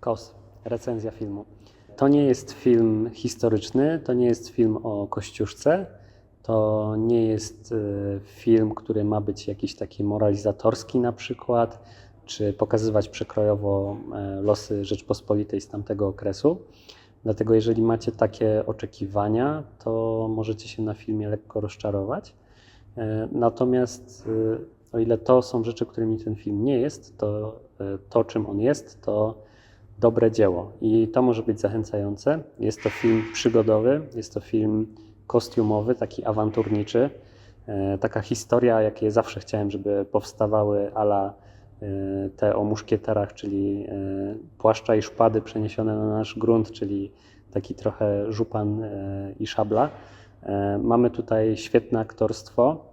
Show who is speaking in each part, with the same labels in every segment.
Speaker 1: Kos, recenzja filmu. To nie jest film historyczny, to nie jest film o Kościuszce, to nie jest y, film, który ma być jakiś taki moralizatorski na przykład, czy pokazywać przekrojowo e, losy Rzeczpospolitej z tamtego okresu. Dlatego jeżeli macie takie oczekiwania, to możecie się na filmie lekko rozczarować. E, Natomiast y, o ile to są rzeczy, którymi ten film nie jest, to y, to, czym on jest, to dobre dzieło. I to może być zachęcające. Jest to film przygodowy, jest to film kostiumowy, taki awanturniczy. E, Taka historia, jakie zawsze chciałem, żeby powstawały ala e, te o muszkieterach, czyli e, płaszcza i szpady przeniesione na nasz grunt, czyli taki trochę żupan i szabla. Mamy tutaj świetne aktorstwo.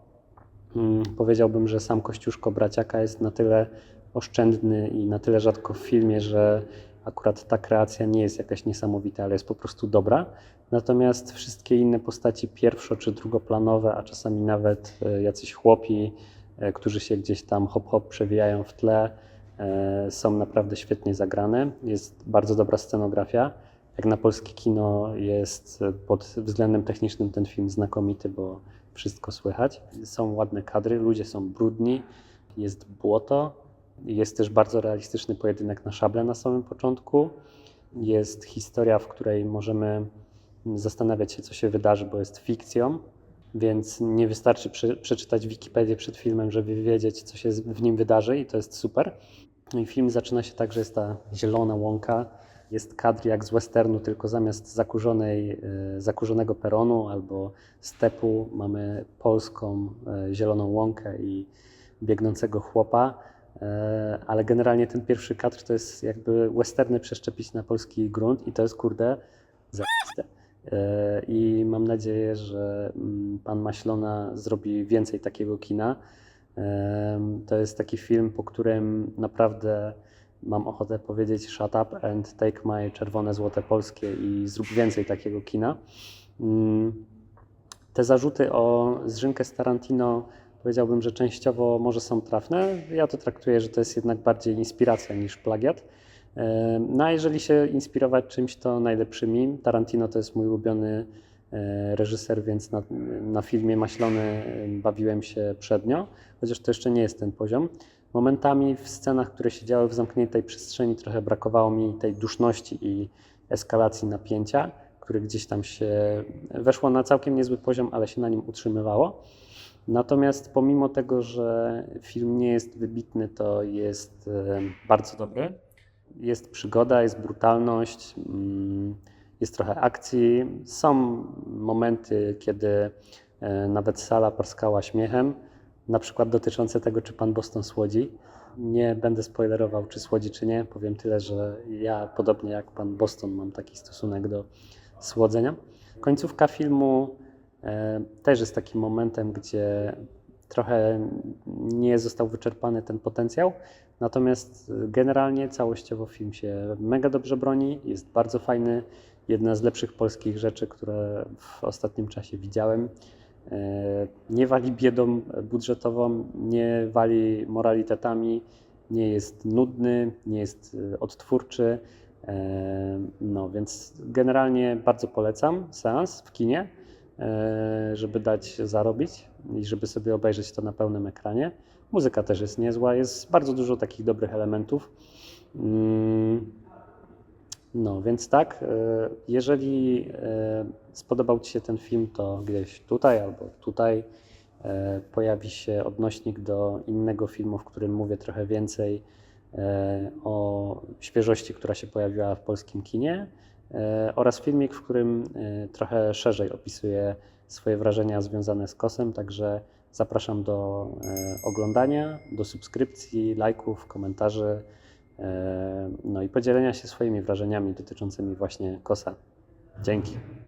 Speaker 1: Mm, Powiedziałbym, że sam Kościuszko Braciaka jest na tyle oszczędny i na tyle rzadko w filmie, że akurat ta kreacja nie jest jakaś niesamowita, ale jest po prostu dobra. Natomiast wszystkie inne postaci pierwszo czy drugoplanowe, a czasami nawet e, jacyś chłopi, e, którzy się gdzieś tam hop hop przewijają w tle, e, są naprawdę świetnie zagrane. Jest bardzo dobra scenografia. Jak na polskie kino jest pod względem technicznym ten film znakomity, bo wszystko słychać. Są ładne kadry, ludzie są brudni, jest błoto, jest też bardzo realistyczny pojedynek na szable na samym początku. Jest historia, w której możemy zastanawiać się, co się wydarzy, bo jest fikcją, więc nie wystarczy prze, przeczytać Wikipedię przed filmem, żeby wiedzieć, co się w nim wydarzy, i to jest super. No i film zaczyna się tak, że jest ta zielona łąka, jest kadr jak z westernu, tylko zamiast zakurzonej, e, zakurzonego peronu albo stepu mamy polską e, zieloną łąkę i biegnącego chłopa. E, Ale generalnie ten pierwszy kadr to jest jakby westerny przeszczepić na polski grunt i to jest kurde zajebiste. E, I mam nadzieję, że mm, pan Maślona zrobi więcej takiego kina. Em, To jest taki film, po którym naprawdę mam ochotę powiedzieć shut up and take my czerwone złote polskie i zrób więcej takiego kina. Mm, Te zarzuty o zrzynkę z Tarantino powiedziałbym, że częściowo może są trafne. Ja to traktuję, że to jest jednak bardziej inspiracja niż plagiat. Em, No a jeżeli się inspirować czymś, to najlepszymi. Tarantino to jest mój ulubiony e, reżyser, więc na, na filmie Maślony e, bawiłem się przednio, chociaż to jeszcze nie jest ten poziom. Momentami w scenach, które się działy w zamkniętej przestrzeni, trochę brakowało mi tej duszności i eskalacji napięcia, które gdzieś tam się weszło na całkiem niezły poziom, ale się na nim utrzymywało. Natomiast pomimo tego, że film nie jest wybitny, to jest e, bardzo dobry. Jest przygoda, jest brutalność, mm, jest trochę akcji. Są momenty, kiedy e, nawet sala porskała śmiechem, na przykład dotyczące tego, czy pan Boston słodzi. Nie będę spoilerował, czy słodzi, czy nie. Powiem tyle, że ja, podobnie jak pan Boston, mam taki stosunek do słodzenia. Końcówka filmu też jest takim momentem, gdzie trochę nie został wyczerpany ten potencjał. Natomiast y, generalnie całościowo film się mega dobrze broni, jest bardzo fajny. Jedna z lepszych polskich rzeczy, które w ostatnim czasie widziałem. E, Nie wali biedą budżetową, nie wali moralitetami, nie jest nudny, nie jest odtwórczy. E, No więc generalnie bardzo polecam seans w kinie, e, żeby dać zarobić i żeby sobie obejrzeć to na pełnym ekranie. Muzyka też jest niezła, jest bardzo dużo takich dobrych elementów. Mm, No, więc tak, e, jeżeli e, spodobał Ci się ten film, to gdzieś tutaj albo tutaj e, pojawi się odnośnik do innego filmu, w którym mówię trochę więcej e, o świeżości, która się pojawiła w polskim kinie e, oraz filmik, w którym e, trochę szerzej opisuję swoje wrażenia związane z kosem, także zapraszam do e, oglądania, do subskrypcji, lajków, komentarzy, e, no i podzielenia się swoimi wrażeniami dotyczącymi właśnie kosa. Dzięki.